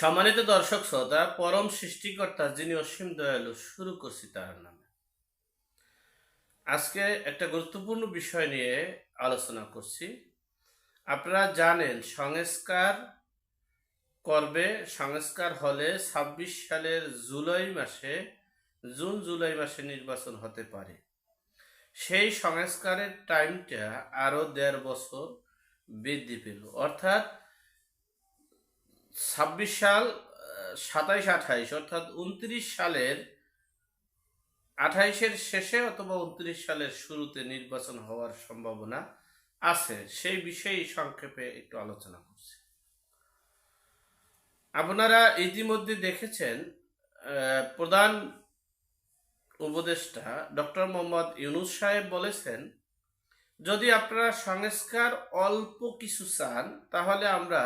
সম্মানিত দর্শক শ্রোতা, পরম সৃষ্টিকর্তা যিনি অসীম দয়ালু শুরু করছি তার নামে। আজকে একটা গুরুত্বপূর্ণ বিষয় নিয়ে আলোচনা করছি। আপনারা জানেন, সংস্কার করবে, সংস্কার হলে ছাব্বিশ সালের জুলাই মাসে, জুন জুলাই মাসে নির্বাচন হতে পারে। সেই সংস্কারের টাইমটা আরও দেড় বছর বৃদ্ধি পেল। অর্থাৎ ছাব্বিশ সাল সাতাইশ আঠাইশ, অর্থাৎ উনত্রিশ সালের আঠাইশের শেষে অথবা উনত্রিশ সালের শুরুতে নির্বাচন হওয়ার সম্ভাবনা আছে। সেই বিষয়ে সংক্ষেপে একটু আলোচনা করছি। আপনারা ইতিমধ্যে দেখেছেন প্রধান উপদেষ্টা ডক্টর মোহাম্মদ ইউনুস সাহেব বলেছেন, যদি আপনারা সংস্কার অল্প কিছু চান, তাহলে আমরা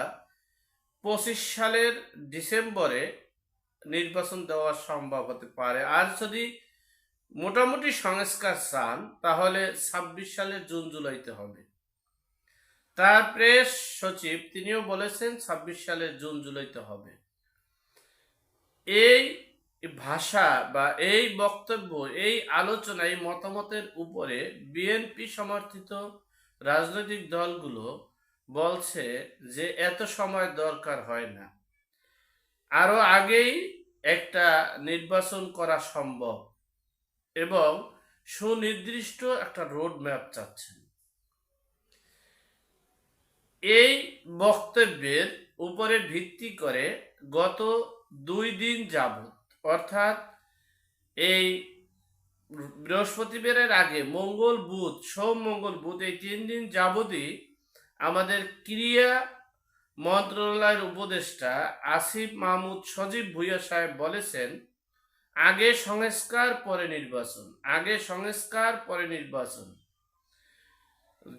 পঁচিশ সালের ডিসেম্বরে নির্বাচন দেওয়া সম্ভব হতে পারে। আর যদি মোটামুটি সংস্কার চান, তাহলে ছাব্বিশ সালের জুন জুলাইতে হবে। তার প্রেস সচিব, তিনিও বলেছেন ছাব্বিশ সালের জুন জুলাইতে হবে। এই ভাষা বা এই বক্তব্য, এই আলোচনা, এই মতামতের উপরে বিএনপি সমর্থিত রাজনৈতিক দলগুলো বলছে যে এত সময় দরকার হয় না। আরও আগেই একটা নির্বাচন করা সম্ভব এবং সুনির্দিষ্ট একটা রোড ম্যাপ চাচ্ছেন। এই বক্তব্যের উপরে ভিত্তি করে গত দুই দিন যাবত অর্থাৎ এই বৃহস্পতিবারের আগে মঙ্গল বুধ, সোম মঙ্গল বুধ, এই তিন দিন যাবতই আমাদের ক্রিয়া মন্ত্রণালয়ের উপদেষ্টা আসিফ মাহমুদ সজীব ভুইয়া সাহেব বলেছেন, আগে সংস্কার, পরে নির্বাচন। আগে সংস্কার, পরে নির্বাচন।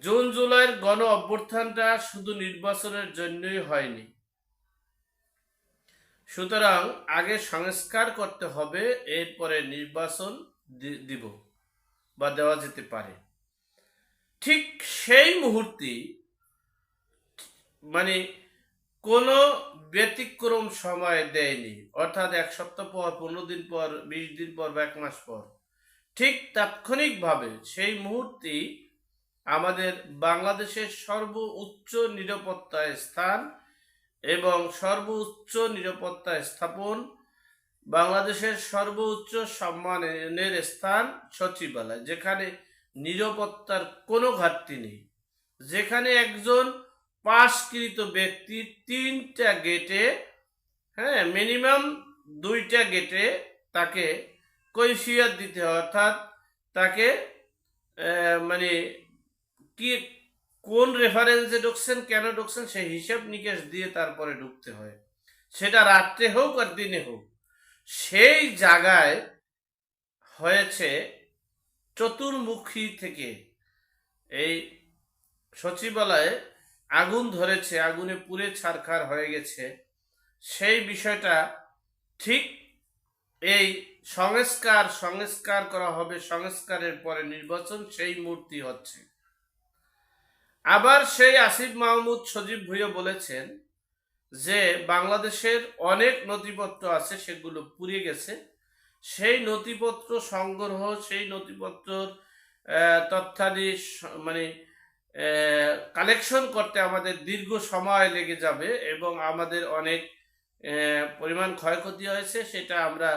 জুন জুলাইয়ের গণ অভ্যুত্থানটা শুধু নির্বাচনের জন্যই হয়নি। সুতরাং আগে সংস্কার করতে হবে, এরপরে নির্বাচন দিব বা দেওয়া যেতে পারে। ঠিক সেই মুহূর্তেই মানে কোনো ব্যতিক্রম সময় দেয়নি। অর্থাৎ এক সপ্তাহ পর, পনেরো দিন পর, বিশ দিন পর বা এক মাস পর। ঠিক তাৎক্ষণিকভাবে সেই মুহূর্তেই আমাদের বাংলাদেশের সর্বোচ্চ নিরাপত্তা স্থান এবং সর্বোচ্চ নিরাপত্তা স্থাপন বাংলাদেশের সর্বোচ্চ সম্মানের স্থান সচিবালয়, যেখানে নিরাপত্তার কোনো ঘাটতি নেই। যেখানে একজন পাশকৃত ব্যক্তি তিনটা গেটে হ্যাঁ মিনিমাম দুইটা গেটে তাকে কৈফিয়ত দিতে হয়। অর্থাৎ তাকে মানে কি, কোন রেফারেন্সে ঢুকছেন, কেন ঢুকছেন, সেই হিসাব নিকেশ দিয়ে তারপরে ঢুকতে হয়। সেটা রাত্রে হোক আর দিনে হোক। সেই জায়গায় হয়েছে চতুর্মুখী থেকে এই সচিবালয়ে আগুন ধরেছে আগুনে পুড়ে ছারখার হয়ে গেছে। সেই বিষয়টা ঠিক এই সংস্কার সংস্কার করা হবে সংস্কারের পরে নির্বাচন সেই মূর্তি হচ্ছে। আবার সেই আসিফ মাহমুদ সজীব ভুইয়া বলেছেন যে বাংলাদেশের অনেক নথিপত্র আছে সেগুলো পুড়ে গেছে। সেই নথিপত্র সংগ্রহ সেই নথিপত্রর আহ, তথ্যাদি মানে কালেকশন করতে আমাদের দীর্ঘ সময় লেগে যাবে এবং আমাদের অনেক পরিমাণ ক্ষয়ক্ষতি হয়েছে, সেটা আমরা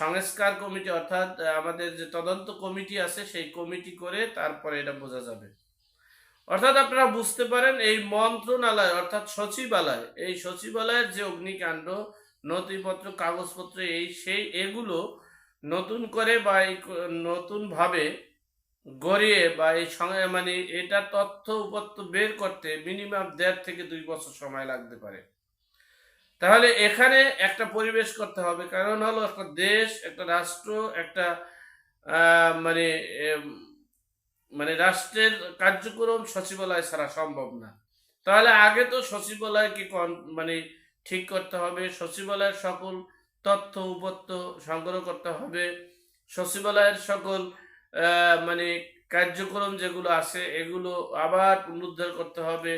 সংস্কার কমিটি অর্থাৎ আমাদের যে তদন্ত কমিটি আছে, সেই কমিটি করে তারপরে এটা বোঝা যাবে। অর্থাৎ আপনারা বুঝতে পারেন, এই মন্ত্রণালয় অর্থাৎ সচিবালয়, এই সচিবালয়ের যে অগ্নিকাণ্ড, নথিপত্র, কাগজপত্র, এই, সেই, এগুলো নতুন করে বা এই নতুন ভাবে গড়িয়ে বা এই সঙ্গে মানে এটা তথ্য উপত্য বের করতে মিনিমাম দেড় থেকে দুই বছর সময় লাগতে পারে। তাহলে এখানে একটা পরিবেশ করতে হবে, কারণ হলো একটা দেশ, একটা রাষ্ট্র, একটা মানে মানে রাষ্ট্রের কার্যক্রম সচিবালয় ছাড়া সম্ভব না। তাহলে আগে তো সচিবালয়কে মানে ঠিক করতে হবে, সচিবালয়ের সকল তথ্য উপত্য সংগ্রহ করতে হবে, সচিবালয়ের সকল মানে কার্যক্রম যেগুলো আছে, এগুলো আবার পুনরুদ্ধার করতে হবে।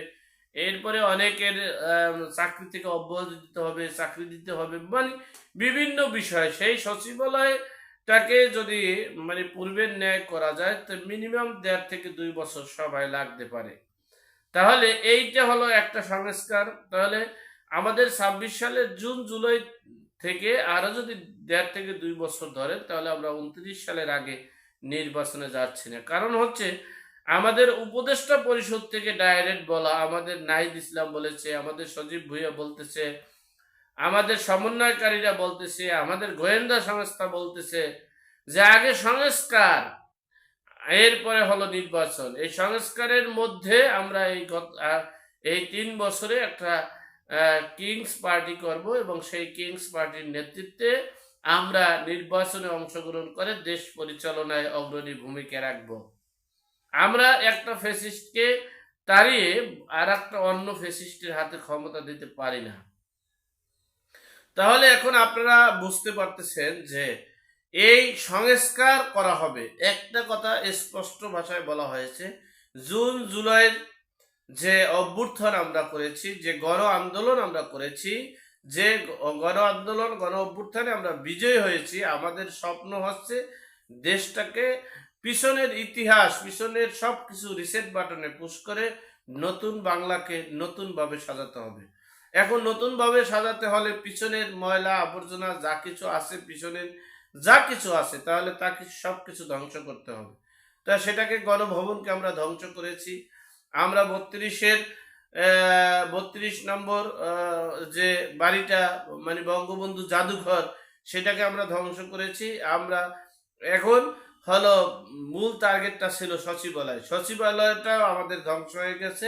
এরপরে অনেকের চাকরি থেকে অব্যাহতি দিতে হবে, চাকরি দিতে হবে মানে বিভিন্ন বিষয়। সেই সচিবালয়টাকে যদি মানে পূর্বের ন্যায় করা যায়, তো মিনিমাম দেড় থেকে দুই বছর সবাই লাগতে পারে। তাহলে এইটা হলো একটা সংস্কার। তাহলে আমাদের ছাব্বিশ সালের জুন, জুলাই থেকে আরও যদি দেড় থেকে দুই বছর ধরে, তাহলে আমরা উনত্রিশ সালের আগে নির্বাচনে যাচ্ছি না। কারণ হচ্ছে, আমাদের উপদেষ্টা পরিষদ থেকে ডাইরেক্ট বলা, আমাদের নাহিদ ইসলাম বলেছে, আমাদের সজীব ভুইয়া বলতেছে, আমাদের সমন্বয়কারীরা বলতেছে, আমাদের গোয়েন্দা সংস্থা বলতেছে যে আগে সংস্কার, এরপরে হলো নির্বাচন। এই সংস্কারের মধ্যে আমরা এই এই তিন বছরে একটা কিংস পার্টি করব এবং সেই কিংস পার্টির নেতৃত্বে আমরা নির্বাচনে অংশগ্রহণ করে দেশ পরিচালনায় অগ্রণী ভূমিকা রাখব। আমরা একটা ফেসিস্টকে তাড়িয়ে আর একটা অন্য ফেসিস্টের হাতে ক্ষমতা দিতে পারি না। তাহলে এখন আপনারা বুঝতে পারতেছেন যে এই সংস্কার করা হবে। একটা কথা স্পষ্ট ভাষায় বলা হয়েছে, জুন জুলাইয়ের যে অভ্যুত্থান আমরা করেছি, যে গণ আন্দোলন আমরা করেছি যে গণ আন্দোলন, গণ অভ্যুত্থানে আমরা বিজয়ী হয়েছি, আমাদের স্বপ্ন হচ্ছে দেশটাকে পিছনের ইতিহাস, পিছনের সব কিছু রিসেট বাটনে পুশ করে নতুন বাংলাকে নতুনভাবে সাজাতে হবে। এখন নতুনভাবে সাজাতে হলে পিছনের ময়লা, আবর্জনা যা কিছু আছে, পিছনের যা কিছু আছে, তাহলে তাকে সব কিছু ধ্বংস করতে হবে। তা সেটাকে গণভবনকে আমরা ধ্বংস করেছি। আমরা বত্রিশের বত্রিশ নম্বর যে বাড়িটা মানে বঙ্গবন্ধু জাদুঘর, সেটাকে আমরা ধ্বংস করেছি। আমরা এখন হলো মূল টার্গেটটা ছিল সচিবালয়। সচিবালয়টাও আমাদের ধ্বংস হয়ে গেছে।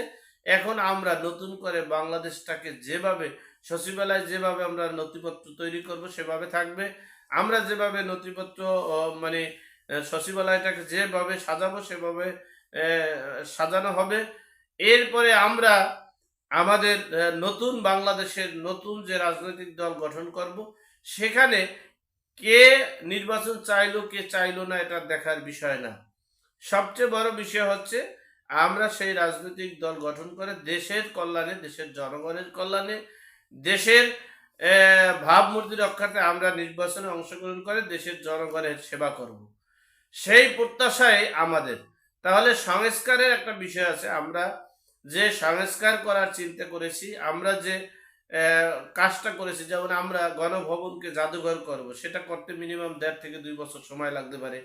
এখন আমরা নতুন করে বাংলাদেশটাকে যেভাবে, সচিবালয় যেভাবে আমরা নথিপত্র তৈরি করব, সেভাবে থাকবে। আমরা যেভাবে নথিপত্র মানে সচিবালয়টাকে যেভাবে সাজাবো, সেভাবে সাজানো হবে। এরপরে আমরা আমাদের নতুন বাংলাদেশের নতুন যে রাজনৈতিক দল গঠন করব, সেখানে কে নির্বাচন চাইলো, কে চাইলো না, এটা দেখার বিষয় না। সবচেয়ে বড় বিষয় হচ্ছে, আমরা সেই রাজনৈতিক দল গঠন করে দেশের কল্যাণে, দেশের জনগণের কল্যাণে, দেশের ভাবমূর্তি রক্ষার্থে আমরা নির্বাচনে অংশগ্রহণ করে দেশের জনগণের সেবা করব। সেই প্রত্যাশাই আমাদের। তাহলে সংস্কারের একটা বিষয় আছে। আমরা যে সংস্কার করার চিন্তা করেছি, আমরা যে কাজটা করেছি, যেমন আমরা গণভবনকে জাদুঘর করব, সেটা করতে মিনিমাম দেড় থেকে দুই বছর সময় লাগতে পারে।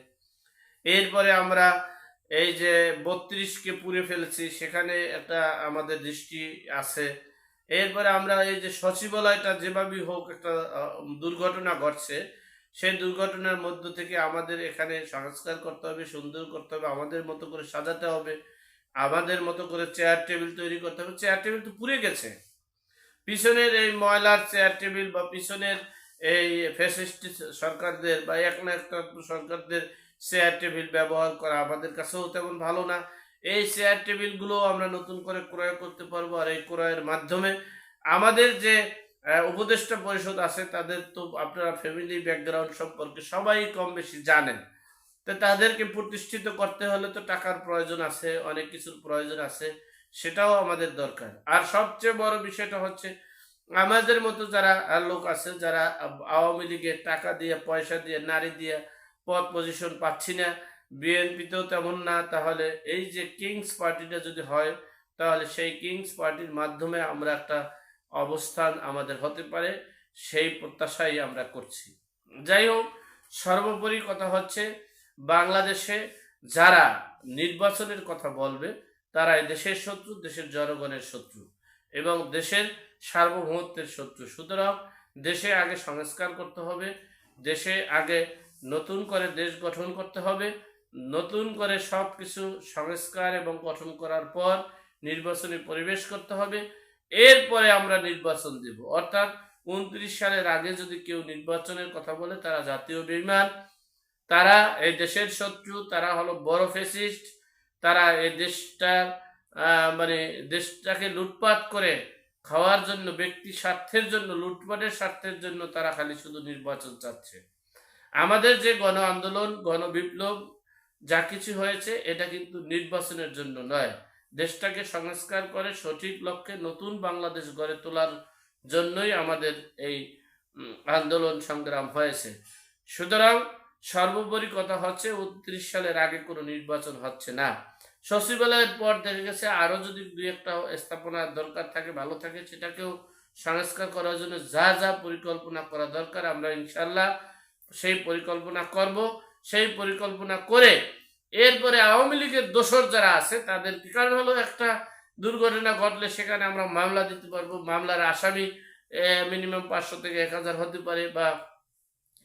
এরপরে আমরা এই যে বত্রিশকে পুড়ে ফেলেছি, সেখানে একটা আমাদের দৃষ্টি আছে। এরপরে আমরা এই যে সচিবালয়টা যেভাবেই হোক একটা দুর্ঘটনা ঘটছে সেই দুর্ঘটনার মধ্য থেকে আমাদের এখানে সংস্কার করতে হবে, সুন্দর করতে হবে, আমাদের মতো করে সাজাতে হবে, আমাদের মতো করে চেয়ার টেবিল তৈরি করতে হবে। চেয়ার টেবিল তো পুড়ে গেছে। পিছনের এই ময়লার চেয়ার টেবিল বা পিছনের এই ফ্যাসিস্ট সরকারদের বা এক না একটা সরকারদের চেয়ার টেবিল ব্যবহার করা আমাদের কাছেও তেমন ভালো না। এই চেয়ার টেবিলগুলো আমরা নতুন করে ক্রয় করতে পারব আর এই ক্রয়ের মাধ্যমে আমাদের যে উপদেষ্টা পরিষদ আছে, তাদের তো আপনারা ফ্যামিলি ব্যাকগ্রাউন্ড সম্পর্কে সবাই কম বেশি জানেন। তো তাদেরকে প্রতিষ্ঠিত করতে হলে তো টাকার প্রয়োজন আছে, অনেক কিছুর প্রয়োজন আছে, সেটাও আমাদের দরকার। আর সবচেয়ে বড় বিষয়টা হচ্ছে, আমাদের মতো যারা লোক আছে, যারা আওয়ামী লীগের টাকা দিয়ে, পয়সা দিয়ে, নারী দিয়ে পদ পজিশন পাচ্ছি না, বিএনপিতেও তেমন না, তাহলে এই যে কিংস পার্টিটা যদি হয়, তাহলে সেই কিংস পার্টির মাধ্যমে আমরা একটা অবস্থান আমাদের হতে পারে, সেই প্রত্যাশাই আমরা করছি। যাই হোক সর্বোপরি কথা হচ্ছে, বাংলাদেশে যারা নির্বাচনের কথা বলবে তারাই দেশের শত্রু, দেশের জনগণের শত্রু এবং দেশের সার্বভৌমত্বের শত্রু। সুতরাং দেশে আগে সংস্কার করতে হবে, দেশে আগে নতুন করে দেশ গঠন করতে হবে, নতুন করে সব কিছু সংস্কার এবং গঠন করার পর নির্বাচনে পরিবেশ করতে হবে এরপরে আমরা নির্বাচন দেব। অর্থাৎ উনত্রিশ সালের আগে যদি কেউ নির্বাচনের কথা বলে, তারা জাতীয় বিমান তারা এই দেশের শত্রু, তারা হলো বড় ফেসিস্ট তারা এই দেশটা মানে দেশটাকে লুটপাট করে খাওয়ার জন্য, ব্যক্তি স্বার্থের জন্য, লুটপাটের স্বার্থের জন্য তারা খালি শুধু নির্বাচন চাচ্ছে। আমাদের যে গণ আন্দোলন, গণ বিপ্লব যা কিছু হয়েছে, এটা কিন্তু নির্বাচনের জন্য নয়। দেশটাকে সংস্কার করে সঠিক লক্ষ্যে নতুন বাংলাদেশ গড়ে তোলার জন্যই আমাদের এই আন্দোলন সংগ্রাম হয়েছে। সুতরাং সর্বোপরি কথা হচ্ছে, উনত্রিশ সালের আগে কোনো নির্বাচন হচ্ছে না। সচিবালয়ের পর দেখা গেছে আরও যদি দুই একটা স্থাপনার দরকার থাকে, ভালো থাকে, সেটাকেও সংস্কার করার জন্য যা যা পরিকল্পনা করা দরকার, আমরা ইনশাল্লাহ সেই পরিকল্পনা করব। সেই পরিকল্পনা করে এরপরে আওয়ামী লীগের দোসর যারা আছে, তাদের কারণ হলো? একটা দুর্ঘটনা ঘটলে সেখানে আমরা মামলা দিতে পারব। মামলার আসামি মিনিমাম পাঁচশো থেকে এক হাজার হতে পারে বা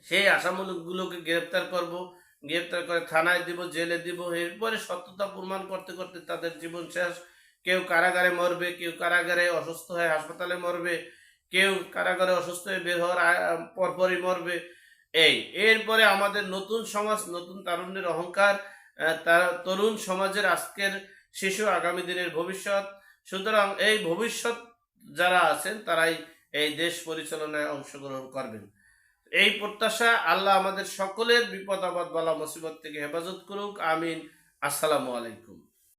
সেই আসামিগুলোকে গ্রেপ্তার করব। গ্রেপ্তার করে থানায় দিব, জেলে দিব। এরপরে সত্যতা প্রমাণ করতে করতে তাদের জীবন শেষ। কেউ কারাগারে মরবে, কেউ কারাগারে অসুস্থ হয়ে হাসপাতালে মরবে, কেউ কারাগারে অসুস্থ হয়ে বের হওয়ার পরপরই মরবে। এই, এরপরে আমাদের নতুন সমাজ, নতুন তারুণ্যের অহংকার তার- তরুণ সমাজের আজকের শিশু আগামী দিনের ভবিষ্যৎ। সুতরাং এই ভবিষ্যৎ যারা আছেন, তারাই এই দেশ পরিচালনায় অংশগ্রহণ করবেন। এই প্রত্যাশা আল্লাহ আমাদের সকলের বিপদ আপদ বলা মুসিবত থেকে হেফাজত করুক। আমিন। আসসালামু আলাইকুম।